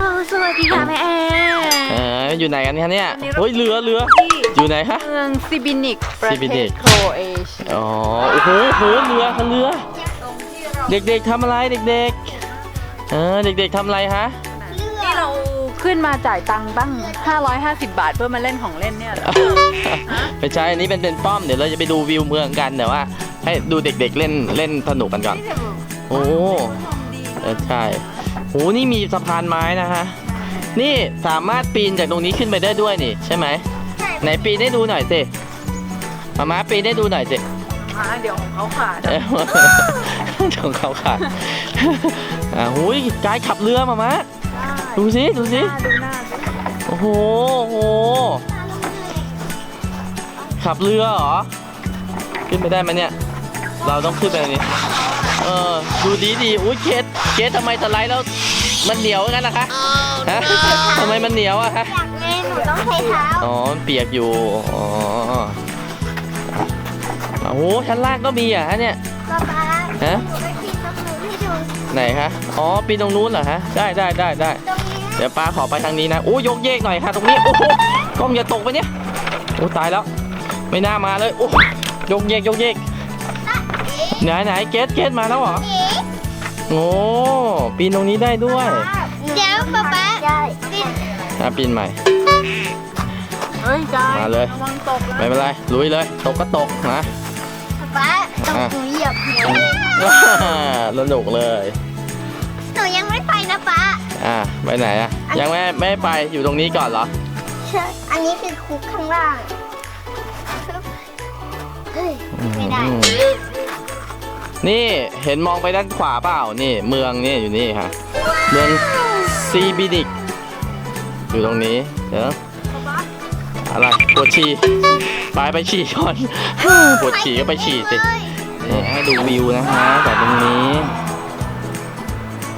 อ้าวสวัสดีค่ะแม่แอเอออยู่ไหนกันคะเนี่ยวันนี้เราเฮ้ยเรือเรือที่อยู่ไหนคะเมืองซิบินิกประซิบิเทนิศกโครเอเชียอ๋อโอ้โหโอ้โหเรือค่ะเรือตรงที่เราเด็กๆทำอะไรเด็กๆเออเด็กๆทำอะไรฮะที่เราขึ้นมาจ่ายตังค์ตั้ง550 บาทเพื่อมาเล่นของเล่นเนี่ยเหรอไม่ใช่อันนี้เป็นเป็นป้อมเดี๋ยวเราจะไปดูวิวเมืองกันแต่ว่าให้ดูเด็กๆเล่นเล่นสนุกกันก่อน โอ้เออใช่ โหนี่มีสะพานไม้นะฮะ นี่สามารถปีนจากตรงนี้ขึ้นไปได้ด้วยนี่ใช่ไหม ไหนปีนให้ดูหน่อยสิมามาปีนให้ดูหน่อยสิมาเดี๋ยวของเขาขาดเอ้ยของเขาขาดอ่าหุยกายขับเรือมามาดูสิดูสิ ดูหน้าดูโอ้โหโอ้โห ขับเรือเหรอ ขึ้นไปได้ไหมเนี่ย เราต้องขึ้นไปนี่เออดูดีดีอุ้ยเคสเคสทำไมสไลด์แล้วมันเหนียวงั้นนะคะฮะทำไมมันเหนียวอะคะอยากเล่นหนูต้องใช้เท้าอ๋อมันเปียกอยู่อ๋อโอ้โหชั้นล่างก็มีอะฮะเนี่ยป๊าป๊าฮะหนูไปปีนตรงนู้นให้ดูไหนคะอ๋อปีนตรงนู้นเหรอฮะได้ได้ได้ได้ตรงนี้เดี๋ยวป้าขอไปทางนี้นะโอ้ยกเยกหน่อยค่ะตรงนี้โอ้โหกล้องอย่าตกไปเนี่ยโอ้ตายแล้ว ไม่น่ามาเลยโอ้ยกเยกยกเยก ไหนไหนเกตเกตมาแล้วเหรอโอ้ปีนตรงนี้ได้ด้วยเดี๋ยวป๊าป๊าปีนอะปีนใหม่ เฮ้ยกายมาเลย ระวังตกนะไม่เป็นไรลุยเลย ตกก็ตกนะป๊าป๊าต้องหนูเหยียบหัวสนุกเลย หนูยังไม่ไปนะป๊าอะไปไหนอะยังไม่ไม่ไปอยู่ตรงนี้ก่อนเหรอใช่อันนี้คือคุกข้างล่าง เฮ้ย ไม่ได้อืม นี่เห็นมองไปด้านขวาเปล่านี่เมืองนี่อยู่นี่ค่ะ เมืองซีบิดิกอยู่ตรงนี้เดี๋ยวอะไรปวดฉี่ไปไปฉี่ก่อนปวดฉี่ก็ไปฉี่สินี่ให้ดูวิวนะฮะจากตรงนี้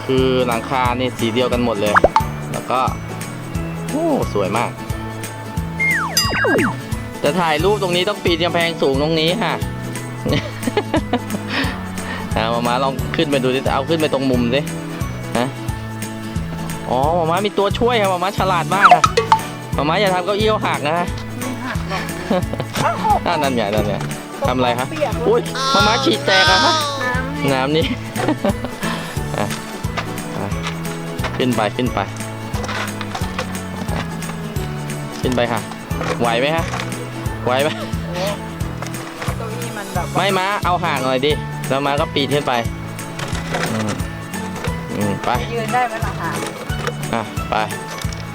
คือหลังคานี่สีเดียวกันหมดเลย แล้วก็โอ้สวยมาก จะถ่ายรูปตรงนี้ต้องปีนกำแพงสูงตรงนี้ค่ะ เอามามาลองขึ้นไปดูดิเอาขึ้นไปตรงมุมสิฮะอ๋อมามามีตัวช่วยครับมามาฉลาดมากค่ะมามาอย่าทำเก้าอี้เขาหักนะฮะไม่หักหรอกอ่านั่นไงนั่นไงทำอะไรคะอุ้ยมามาฉีดแตกอะคะน้ำนี่น้ำนี่อะอะขึ้นไปขึ้นไปอะขึ้นไปค่ะ ไหวไหมฮะไหวไหมเก้าอี้มันแบบว่าไม่มาเอาห่างหน่อยดิ แล้วมาก็ปีนขึ้นไปอืมอืมไป ยืนได้ไหมล่ะคะอะ ไป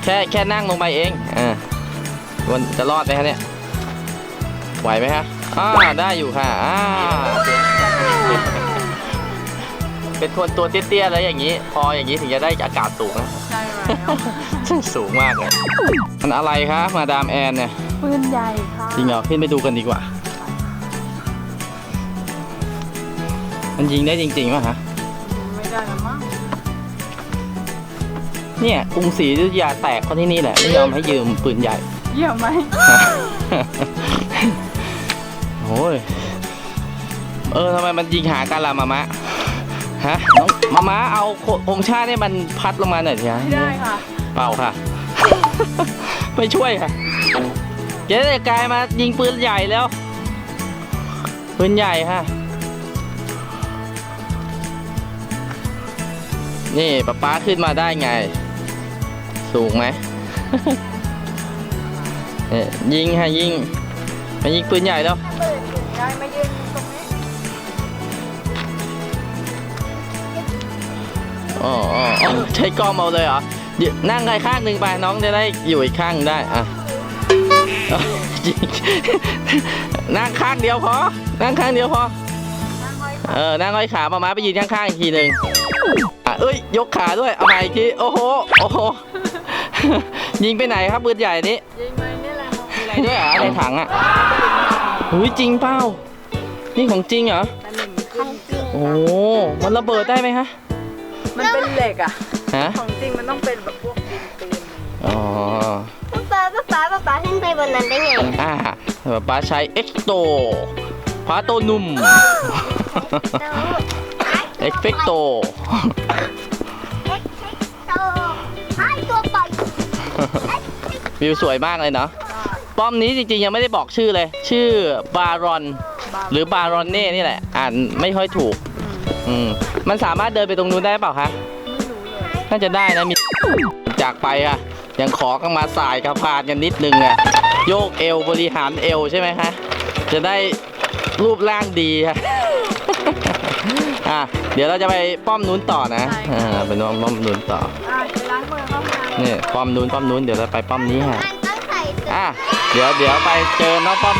แค่แค่นั่งลงไปเองอ่ามันจะรอดไหมคะเนี่ย ไหวไหมฮะอ่าได้อยู่ค่ะอ่าเป็นคนตัวเตี้ยๆแล้วอย่างนี้ พออย่างนี้ถึงจะได้อากาศสูงนะ ใช่แล้วสูงมากเลย มันอะไรคะมาดามแอนเนี่ย ปืนใหญ่ค่ะ จริงเหรอขึ้นไปดูกันดีกว่า มันยิงได้จริงๆป่ะฮะ ไม่ได้แล้วมั้งเนี่ยกรุงศรีอยุธยาแตกคนที่นี่แหละ ไม่ยอมให้ยืมปืนใหญ่ เยี่ยมไหมโอ้ย เออทำไมมันยิงหากันล่ะมามะ ฮะน้องมามะเอาโคธงชาติเนี่ยมันพัดลงมาหน่อยสิฮะไม่ได้ค่ะ เปล่าค่ะ ไม่ช่วยค่ะเจ๊กายมายิงปืนใหญ่แล้ว ปืนใหญ่ค่ะ นี่ป๊าป๊าขึ้นมาได้ไง สูงไหมเอ่ยยิงค่ะยิงมายิงปืนใหญ่แล้วได้ม่ยืนตรงนี้อ๋ออ๋อใช้กล้องเอาเลยเหรอนั่งใครข้างหนึ่งไปน้องจะได้อยู่อีกข้างได้อะนั่งข้างเดียวพอ นั่งข้างเดียวพอ เออ นั่งห้อยขามามาไปยืนข้างๆอีกทีหนึ่ง เอ้ย ยกขาด้วย เอาใหม่อีกที โอ้โห โอ้โห ยิงไปไหนครับปืนใหญ่นี้ ยิงไปนี่แหละมีอะไรด้วยเหรอในถังอะหุยจริงเปล่า นี่ของจริงเหรอ แต่หนึ่งขึ้นโอ้ มันระเบิดได้ไหมฮะ มันเป็นเหล็กอะ ฮะ ของจริงมันต้องเป็นแบบพวกดินปืนอ๋อป๊าป๊าป๊าป๊าป๊าป๊าขึ้นไปบนนั้นได้ไงอ่าป้าใช้เอ็กโตพาโตนุ่ม เอ็กเฟกโต เอ็กซ์โตไอ้วิวสวยมากเลยเนาะ ป้อมนี้จริงๆยังไม่ได้บอกชื่อเลย ชื่อบารอน หรือบารอนเน่นี่แหละ อ่านไม่ค่อยถูก อืม มันสามารถเดินไปตรงนู้นได้เปล่าคะ น่าจะได้นะมี จากไปอะยังขอกันมาสายกระพานกันนิดนึงอะโยกเอวบริหารเอวใช่ไหมคะ จะได้รูปร่างดีค่ะ อะเดี๋ยวเราจะไปป้อมนู้นต่อนะอ่าไปป้อมป้อมนู้นต่ออะไปล้างมือเข้ามานี่ป้อมนู้นป้อมนู้นเดี๋ยวเราไปป้อมนี้ฮะมันต้องใส่เสื้อ อะเดี๋ยวเดี๋ยวไปเจอน้องป้อม